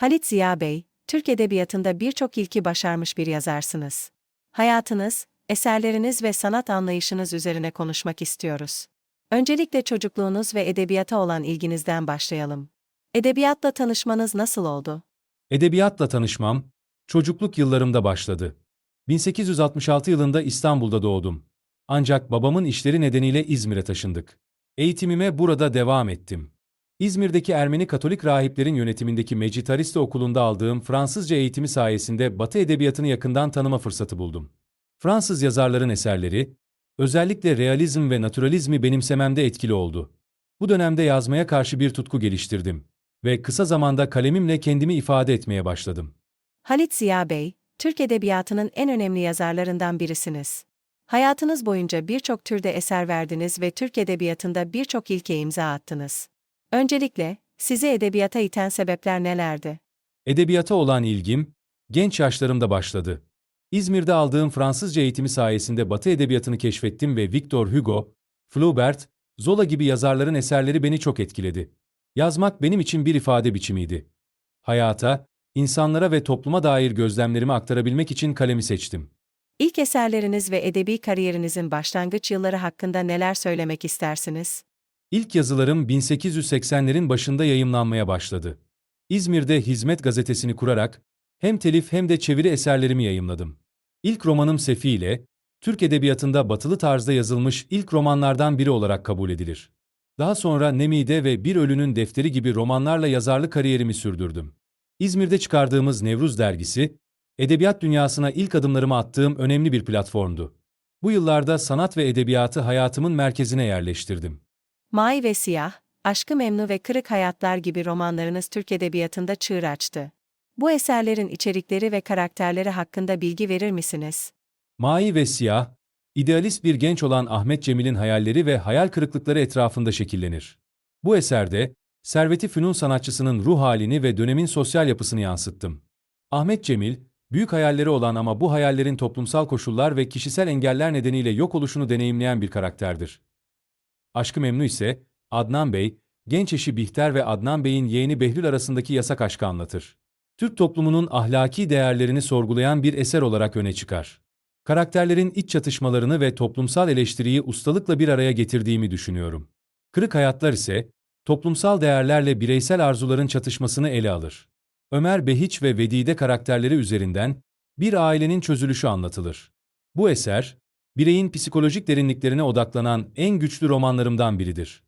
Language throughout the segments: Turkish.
Halit Ziya Bey, Türk Edebiyatı'nda birçok ilki başarmış bir yazarsınız. Hayatınız, eserleriniz ve sanat anlayışınız üzerine konuşmak istiyoruz. Öncelikle çocukluğunuz ve edebiyata olan ilginizden başlayalım. Edebiyatla tanışmanız nasıl oldu? Edebiyatla tanışmam, çocukluk yıllarımda başladı. 1866 yılında İstanbul'da doğdum. Ancak babamın işleri nedeniyle İzmir'e taşındık. Eğitimime burada devam ettim. İzmir'deki Ermeni Katolik rahiplerin yönetimindeki Mecitariste Okulu'nda aldığım Fransızca eğitimi sayesinde Batı edebiyatını yakından tanıma fırsatı buldum. Fransız yazarların eserleri, özellikle realizm ve naturalizmi benimsememde etkili oldu. Bu dönemde yazmaya karşı bir tutku geliştirdim ve kısa zamanda kalemimle kendimi ifade etmeye başladım. Halit Ziya Bey, Türk Edebiyatı'nın en önemli yazarlarından birisiniz. Hayatınız boyunca birçok türde eser verdiniz ve Türk Edebiyatı'nda birçok ilke imza attınız. Öncelikle, sizi edebiyata iten sebepler nelerdi? Edebiyata olan ilgim, genç yaşlarımda başladı. İzmir'de aldığım Fransızca eğitimi sayesinde Batı edebiyatını keşfettim ve Victor Hugo, Flaubert, Zola gibi yazarların eserleri beni çok etkiledi. Yazmak benim için bir ifade biçimiydi. Hayata, insanlara ve topluma dair gözlemlerimi aktarabilmek için kalemi seçtim. İlk eserleriniz ve edebi kariyerinizin başlangıç yılları hakkında neler söylemek istersiniz? İlk yazılarım 1880'lerin başında yayımlanmaya başladı. İzmir'de Hizmet gazetesini kurarak hem telif hem de çeviri eserlerimi yayımladım. İlk romanım Sefi ile Türk edebiyatında batılı tarzda yazılmış ilk romanlardan biri olarak kabul edilir. Daha sonra Nemide ve Bir Ölünün Defteri gibi romanlarla yazarlık kariyerimi sürdürdüm. İzmir'de çıkardığımız Nevruz dergisi, edebiyat dünyasına ilk adımlarımı attığım önemli bir platformdu. Bu yıllarda sanat ve edebiyatı hayatımın merkezine yerleştirdim. May ve Siyah, Aşkı Memnu ve Kırık Hayatlar gibi romanlarınız Türk Edebiyatı'nda çığır açtı. Bu eserlerin içerikleri ve karakterleri hakkında bilgi verir misiniz? Mavi ve siyah, idealist bir genç olan Ahmet Cemil'in hayalleri ve hayal kırıklıkları etrafında şekillenir. Bu eserde, Servet-i Fünun sanatçısının ruh halini ve dönemin sosyal yapısını yansıttım. Ahmet Cemil, büyük hayalleri olan ama bu hayallerin toplumsal koşullar ve kişisel engeller nedeniyle yok oluşunu deneyimleyen bir karakterdir. Aşkı Memnu ise, Adnan Bey, genç eşi Bihter ve Adnan Bey'in yeğeni Behlül arasındaki yasak aşkı anlatır. Türk toplumunun ahlaki değerlerini sorgulayan bir eser olarak öne çıkar. Karakterlerin iç çatışmalarını ve toplumsal eleştiriyi ustalıkla bir araya getirdiğimi düşünüyorum. Kırık Hayatlar ise, toplumsal değerlerle bireysel arzuların çatışmasını ele alır. Ömer Behiç ve Vedide karakterleri üzerinden bir ailenin çözülüşü anlatılır. Bu eser, bireyin psikolojik derinliklerine odaklanan en güçlü romanlarımdan biridir.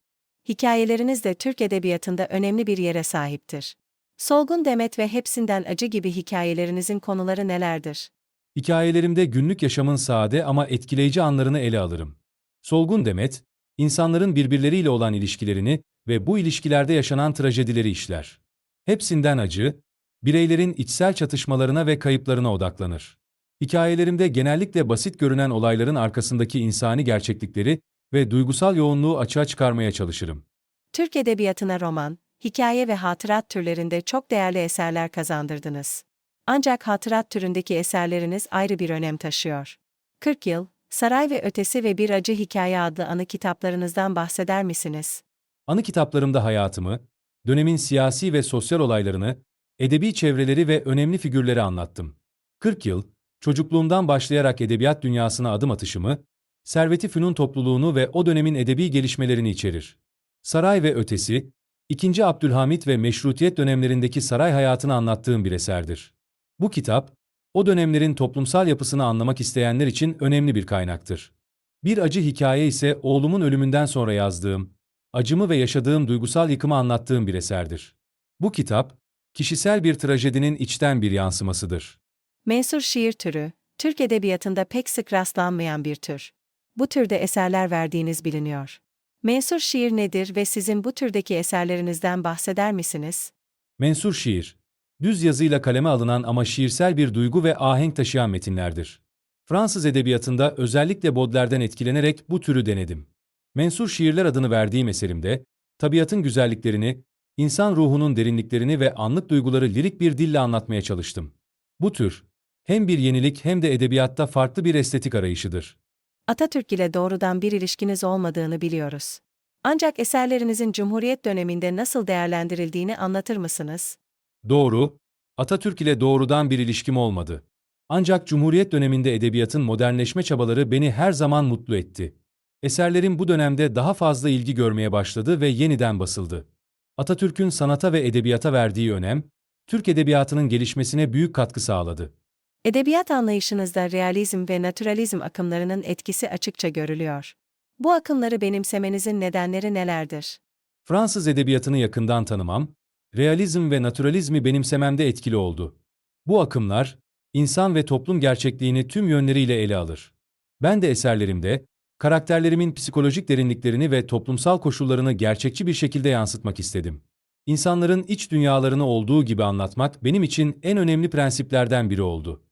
Hikayeleriniz de Türk Edebiyatı'nda önemli bir yere sahiptir. Solgun Demet ve Hepsinden Acı gibi hikayelerinizin konuları nelerdir? Hikayelerimde günlük yaşamın sade ama etkileyici anlarını ele alırım. Solgun Demet, insanların birbirleriyle olan ilişkilerini ve bu ilişkilerde yaşanan trajedileri işler. Hepsinden acı, bireylerin içsel çatışmalarına ve kayıplarına odaklanır. Hikayelerimde genellikle basit görünen olayların arkasındaki insani gerçeklikleri ve duygusal yoğunluğu açığa çıkarmaya çalışırım. Türk Edebiyatı'na roman, hikaye ve hatırat türlerinde çok değerli eserler kazandırdınız. Ancak hatırat türündeki eserleriniz ayrı bir önem taşıyor. 40 yıl, Saray ve Ötesi ve Bir Acı Hikaye adlı anı kitaplarınızdan bahseder misiniz? Anı kitaplarımda hayatımı, dönemin siyasi ve sosyal olaylarını, edebi çevreleri ve önemli figürleri anlattım. 40 yıl, çocukluğumdan başlayarak edebiyat dünyasına adım atışımı, Servet-i Fünun topluluğunu ve o dönemin edebi gelişmelerini içerir. Saray ve Ötesi, 2. Abdülhamit ve Meşrutiyet dönemlerindeki saray hayatını anlattığım bir eserdir. Bu kitap, o dönemlerin toplumsal yapısını anlamak isteyenler için önemli bir kaynaktır. Bir acı hikaye ise oğlumun ölümünden sonra yazdığım, acımı ve yaşadığım duygusal yıkımı anlattığım bir eserdir. Bu kitap, kişisel bir trajedinin içten bir yansımasıdır. Mensur şiir türü, Türk Edebiyatı'nda pek sık rastlanmayan bir tür. Bu türde eserler verdiğiniz biliniyor. Mensur şiir nedir ve sizin bu türdeki eserlerinizden bahseder misiniz? Mensur şiir, düz yazıyla kaleme alınan ama şiirsel bir duygu ve ahenk taşıyan metinlerdir. Fransız edebiyatında özellikle Baudelaire'den etkilenerek bu türü denedim. Mensur şiirler adını verdiğim eserimde, tabiatın güzelliklerini, insan ruhunun derinliklerini ve anlık duyguları lirik bir dille anlatmaya çalıştım. Bu tür, hem bir yenilik hem de edebiyatta farklı bir estetik arayışıdır. Atatürk ile doğrudan bir ilişkiniz olmadığını biliyoruz. Ancak eserlerinizin Cumhuriyet döneminde nasıl değerlendirildiğini anlatır mısınız? Doğru, Atatürk ile doğrudan bir ilişkim olmadı. Ancak Cumhuriyet döneminde edebiyatın modernleşme çabaları beni her zaman mutlu etti. Eserlerim bu dönemde daha fazla ilgi görmeye başladı ve yeniden basıldı. Atatürk'ün sanata ve edebiyata verdiği önem, Türk edebiyatının gelişmesine büyük katkı sağladı. Edebiyat anlayışınızda realizm ve naturalizm akımlarının etkisi açıkça görülüyor. Bu akımları benimsemenizin nedenleri nelerdir? Fransız edebiyatını yakından tanımam, realizm ve naturalizmi benimsememde etkili oldu. Bu akımlar, insan ve toplum gerçekliğini tüm yönleriyle ele alır. Ben de eserlerimde, karakterlerimin psikolojik derinliklerini ve toplumsal koşullarını gerçekçi bir şekilde yansıtmak istedim. İnsanların iç dünyalarını olduğu gibi anlatmak benim için en önemli prensiplerden biri oldu.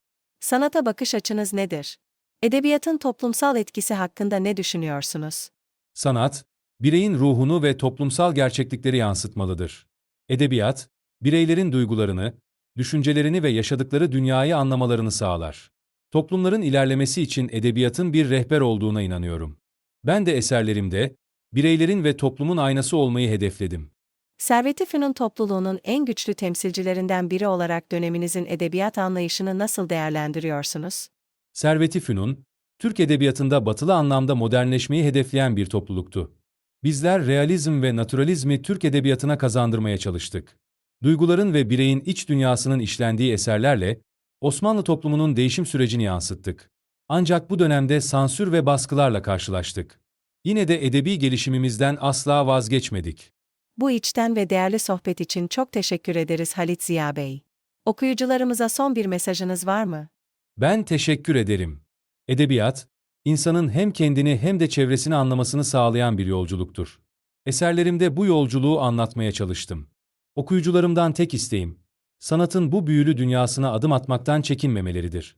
Sanata bakış açınız nedir? Edebiyatın toplumsal etkisi hakkında ne düşünüyorsunuz? Sanat, bireyin ruhunu ve toplumsal gerçeklikleri yansıtmalıdır. Edebiyat, bireylerin duygularını, düşüncelerini ve yaşadıkları dünyayı anlamalarını sağlar. Toplumların ilerlemesi için edebiyatın bir rehber olduğuna inanıyorum. Ben de eserlerimde, bireylerin ve toplumun aynası olmayı hedefledim. Servet-i Fünun topluluğunun en güçlü temsilcilerinden biri olarak döneminizin edebiyat anlayışını nasıl değerlendiriyorsunuz? Servet-i Fünun, Türk edebiyatında batılı anlamda modernleşmeyi hedefleyen bir topluluktu. Bizler realizm ve naturalizmi Türk edebiyatına kazandırmaya çalıştık. Duyguların ve bireyin iç dünyasının işlendiği eserlerle Osmanlı toplumunun değişim sürecini yansıttık. Ancak bu dönemde sansür ve baskılarla karşılaştık. Yine de edebi gelişimimizden asla vazgeçmedik. Bu içten ve değerli sohbet için çok teşekkür ederiz Halit Ziya Bey. Okuyucularımıza son bir mesajınız var mı? Ben teşekkür ederim. Edebiyat, insanın hem kendini hem de çevresini anlamasını sağlayan bir yolculuktur. Eserlerimde bu yolculuğu anlatmaya çalıştım. Okuyucularımdan tek isteğim, sanatın bu büyülü dünyasına adım atmaktan çekinmemeleridir.